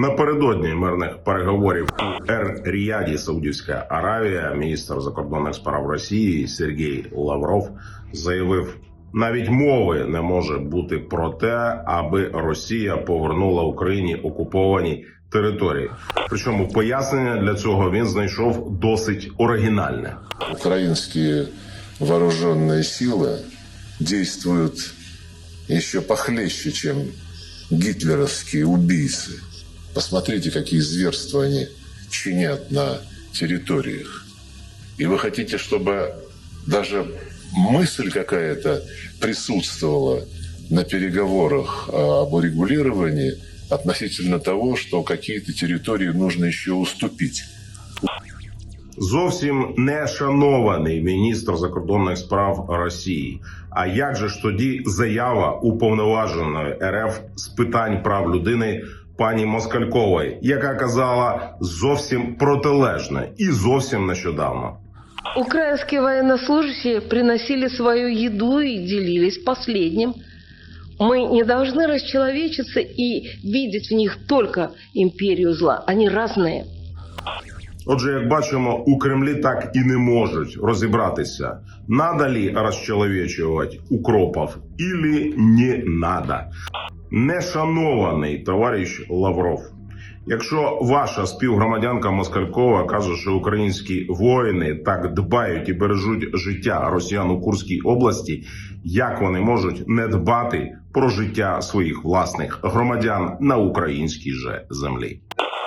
Напередодні мирних переговорів у Ер-Ріяді, Саудівська Аравія, міністр закордонних справ Росії Сергій Лавров заявив, навіть мови не може бути про те, аби Росія повернула Україні окуповані території. Причому пояснення для цього він знайшов досить оригінальне. Украинские вооруженные силы действуют еще похлеще, чем гитлеровские убийцы. Посмотрите, какие зверства они чинят на территориях. И вы хотите, чтобы даже мысль какая-то присутствовала на переговорах а, об урегулировании относительно того, что какие-то территории нужно еще уступить. Зовсім не шанований міністр закордонних справ Росії. А як же ж тоді заява уповноваженої РФ з питань прав людини пані Москалькової, яка казала зовсім протилежне і зовсім нещодавно? Украинские военнослужащие приносили свою еду и делились последним. Мы не должны расчеловечиться и видеть в них только империю зла. Они разные. Отже, як бачимо, у Кремлі так і не можуть розібратися, надо ли розчеловечувати укропов или не надо. Нешанований товариш Лавров. Якщо ваша співгромадянка Москалькова каже, що українські воїни так дбають і бережуть життя росіян у Курській області, як вони можуть не дбати про життя своїх власних громадян на українській же землі?